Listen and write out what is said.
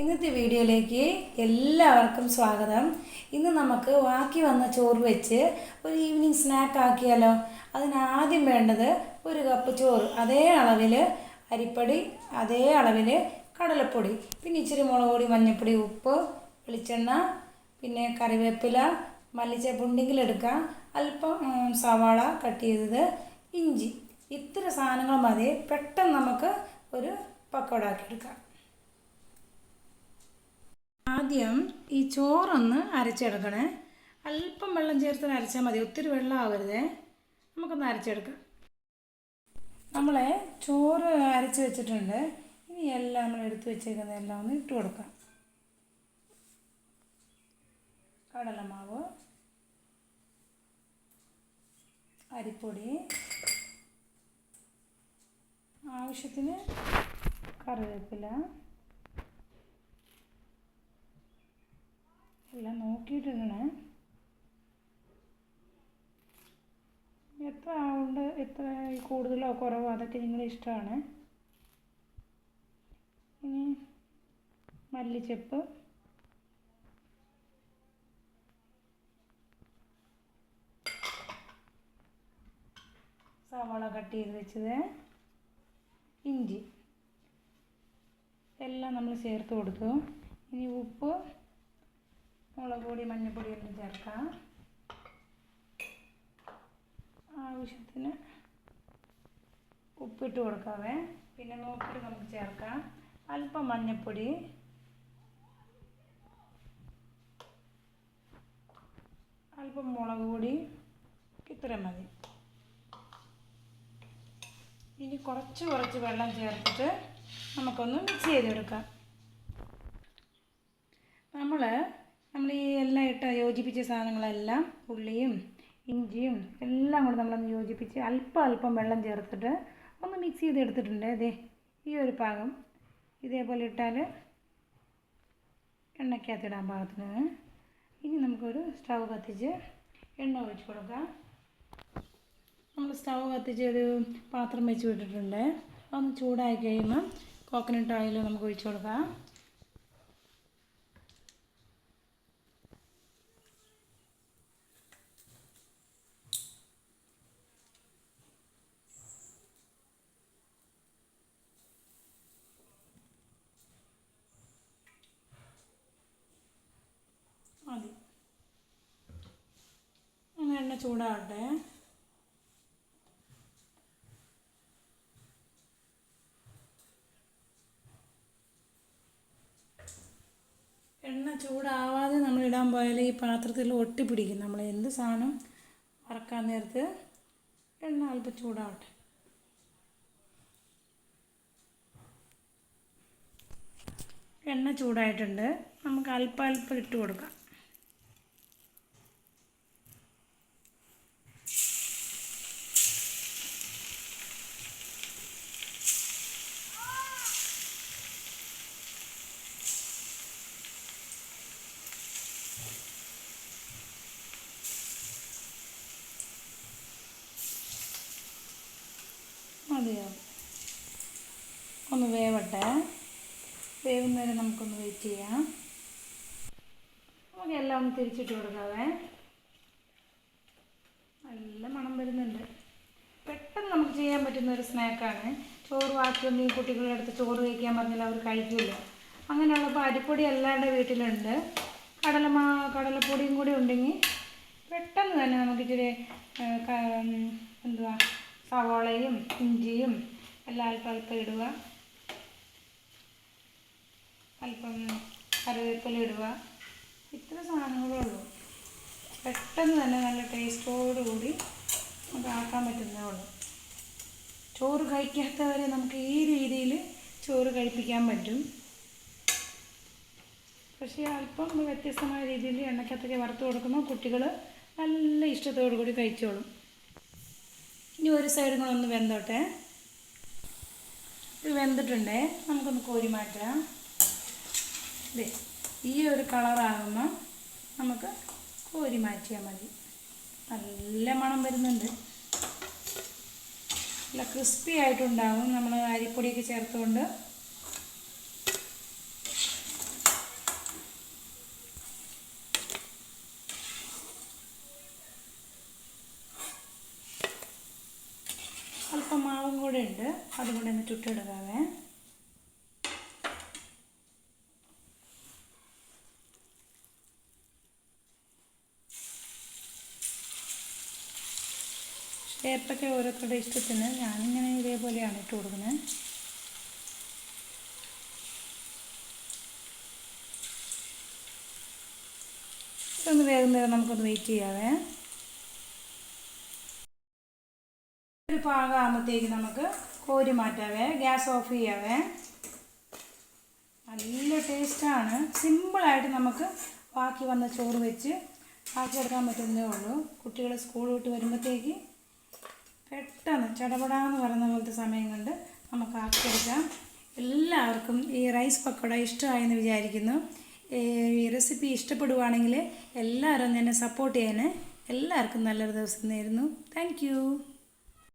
ഇന്നത്തെ വീഡിയോയിലേക്ക് എല്ലാവർക്കും സ്വാഗതം. ഇന്ന് നമുക്ക് ബാക്കി വന്ന ചോറ് വെച്ച് ഒരു ഈവനിങ് സ്നാക്ക് ആക്കിയാലോ? അതിനാദ്യം വേണ്ടത് ഒരു കപ്പ് ചോറ്. അതേ അളവിൽ അരിപ്പൊടി അതേ അളവിൽ കടലപ്പൊടി പിന്നെ ഇച്ചിരി മുളക് പൊടി മഞ്ഞൾപ്പൊടി ഉപ്പ് വെളിച്ചെണ്ണ പിന്നെ കറിവേപ്പില മല്ലിച്ചപ്പ് എടുക്കാം. അല്പം സവാള കട്ട് ചെയ്തത് ഇഞ്ചി. ഇത്ര സാധനങ്ങൾ മതി. പെട്ടെന്ന് നമുക്ക് ഒരു പക്കോട ആക്കി എടുക്കാം. ആദ്യം ഈ ചോറൊന്ന് അരച്ചെടുക്കണേ. അല്പം വെള്ളം ചേർത്ത് അരച്ചാൽ മതി. ഒത്തിരി വെള്ളം ആവരുതേ നമുക്കൊന്ന് അരച്ചെടുക്കാം. നമ്മളെ ചോറ് അരച്ച് വെച്ചിട്ടുണ്ട്. ഇനി എല്ലാം നമ്മൾ എടുത്ത് വെച്ചേക്കുന്ന എല്ലാം ഒന്ന് ഇട്ട് കൊടുക്കാം. കടലമാവ് അരിപ്പൊടി ആവശ്യത്തിന് കറിവേപ്പില എല്ലാം നോക്കിയിട്ടിടണേ എത്ര ആളുണ്ട് എത്ര കൂടുതലോ കുറവോ അതൊക്കെ നിങ്ങളുടെ ഇഷ്ടമാണ്. ഇനി മല്ലിച്ചെപ്പ്. സവാള കട്ട് ചെയ്ത് വെച്ചത് ഇഞ്ചി. എല്ലാം നമ്മൾ ചേർത്ത് കൊടുത്തു. ഇനി ഉപ്പ്. മുളക് പൊടി മഞ്ഞൾപ്പൊടി എല്ലാം ചേർക്കാം. ആവശ്യത്തിന് ഉപ്പിട്ട് കൊടുക്കാവേ. പിന്നെ നോക്കിയിട്ട് നമുക്ക് ചേർക്കാം. അല്പം മഞ്ഞൾപ്പൊടി അല്പം മുളക് പൊടി. ഇത്രയും മതി. ഇനി കുറച്ച് കുറച്ച് വെള്ളം ചേർത്തിട്ട് നമുക്കൊന്ന് മിക്സ് ചെയ്തെടുക്കാം നമ്മൾ നമ്മൾ ഈ എല്ലാം ഇട്ട് യോജിപ്പിച്ച സാധനങ്ങളെല്ലാം ഉള്ളിയും ഇഞ്ചിയും എല്ലാം കൂടെ നമ്മളൊന്ന് യോജിപ്പിച്ച് അല്പം അല്പം വെള്ളം ചേർത്തിട്ട് ഒന്ന് മിക്സ് ചെയ്ത് എടുത്തിട്ടുണ്ട് അതെ ഈ ഒരു പാകം. ഇതേപോലെ ഇട്ടാൽ എണ്ണയ്ക്കകത്തിടാൻ പാകത്തിന്. ഇനി നമുക്കൊരു സ്റ്റവ് കത്തിച്ച് എണ്ണ ഒഴിച്ച് കൊടുക്കാം. നമ്മൾ സ്റ്റവ് കത്തിച്ച് ഒരു പാത്രം വെച്ച് വിട്ടിട്ടുണ്ട്. അതൊന്ന് ചൂടായി കഴിയുമ്പോൾ കോക്കനട്ട് ഓയിൽ നമുക്ക് ഒഴിച്ച് കൊടുക്കാം മതി ഒന്ന് എണ്ണ ചൂടാവട്ടെ. എണ്ണ ചൂടാവാതെ നമ്മൾ ഇടാൻ പോയാൽ ഈ പാത്രത്തിൽ ഒട്ടിപ്പിടിക്കും നമ്മൾ എന്ത് സാധനം വറക്കാൻ നേരത്ത് എണ്ണ അല്പം ചൂടാവട്ടെ. എണ്ണ ചൂടായിട്ടുണ്ട്. നമുക്ക് അല്പ അല്പം ഇട്ട് കൊടുക്കാം. മതിയാവും ഒന്ന് വേവട്ടെ. വേവുന്നവരെ നമുക്കൊന്ന് വെയിറ്റ് ചെയ്യാം. നമുക്ക് എല്ലാം ഒന്ന് തിരിച്ചിട്ട് കൊടുക്കാവേ. നല്ല മണം വരുന്നുണ്ട്. പെട്ടെന്ന് നമുക്ക് ചെയ്യാൻ പറ്റുന്ന ഒരു സ്നാക്കാണ് ചോറ് ബാക്കിയൊന്നും ഈ കുട്ടികളുടെ അടുത്ത് ചോറ് കഴിക്കാൻ പറഞ്ഞാൽ അവർ കഴിക്കില്ല അങ്ങനെയുള്ളപ്പോൾ അരിപ്പൊടി എല്ലാവരുടെ വീട്ടിലുണ്ട്. കടലമാ കടലപ്പൊടിയും കൂടി ഉണ്ടെങ്കിൽ പെട്ടെന്ന് തന്നെ നമുക്കിച്ചിരി എന്തുവാ സവാളയും ഇഞ്ചിയും എല്ലാം അല്പം അല്പം ഇടുക. അല്പം കറിവേപ്പില ഇടുക. ഇത്ര സാധനങ്ങളേ ഉള്ളൂ. പെട്ടെന്ന് തന്നെ നല്ല ടേസ്റ്റോടു കൂടി നമുക്ക് ആക്കാൻ പറ്റുന്നേ ഉള്ളൂ. ചോറ് കഴിക്കാത്തവരെ നമുക്ക് ഈ രീതിയിൽ ചോറ് കഴിപ്പിക്കാൻ പറ്റും. പക്ഷേ അല്പം വ്യത്യസ്തമായ രീതിയിൽ എണ്ണക്കത്തൊക്കെ വറുത്ത് കൊടുക്കുമ്പോൾ കുട്ടികൾ നല്ല ഇഷ്ടത്തോടു കൂടി കഴിച്ചോളും. ഇനി ഒരു സൈഡും കൂടെ ഒന്ന് വെന്തോട്ടെ. ഇത് വെന്തിട്ടുണ്ടേ. നമുക്കൊന്ന് കോരി മാറ്റാം. ദേ ഈ ഒരു കളറാകുമ്പോൾ നമുക്ക് കോരി മാറ്റിയാൽ മതി. നല്ല മണം വരുന്നുണ്ട്. നല്ല ക്രിസ്പി ആയിട്ടുണ്ടാകും നമ്മൾ അരിപ്പൊടിയൊക്കെ ചേർത്തുകൊണ്ട് അല്പം മാവും കൂടെ ഉണ്ട്. അതും കൂടെ ഒന്ന് ചുട്ടെടുക്കാവേ. ഷേപ്പൊക്കെ ഓരോരുത്തരുടെ ഇഷ്ടത്തിന് ഞാനിങ്ങനെ ഇതേപോലെയാണ് ഇട്ട് കൊടുക്കുന്നത് ഇതൊന്ന് വേഗം നമുക്കൊന്ന് വെയിറ്റ് ചെയ്യാവേ. ഒരു പാകമാകുമ്പോഴത്തേക്ക് നമുക്ക് കോരി മാറ്റാവേ ഗ്യാസ് ഓഫ് ചെയ്യാവേ. നല്ല ടേസ്റ്റാണ്. സിമ്പിളായിട്ട് നമുക്ക് ബാക്കി വന്ന ചോറ് വെച്ച് ആക്കിയെടുക്കാൻ പറ്റുന്നേ ഉള്ളൂ. കുട്ടികൾ സ്കൂൾ വിട്ട് വരുമ്പോഴത്തേക്ക് പെട്ടെന്ന് ചടപടാന്ന് പറയുന്ന പോലത്തെ സമയം കൊണ്ട് നമുക്ക് ആക്കിയെടുക്കാം. എല്ലാവർക്കും ഈ റൈസ് പക്കോട ഇഷ്ടമായെന്ന് വിചാരിക്കുന്നു. ഈ റെസിപ്പി ഇഷ്ടപ്പെടുവാണെങ്കിൽ എല്ലാവരും എന്നെ സപ്പോർട്ട് ചെയ്യാൻ എല്ലാവർക്കും നല്ലൊരു ദിവസം നേരുന്നു. താങ്ക്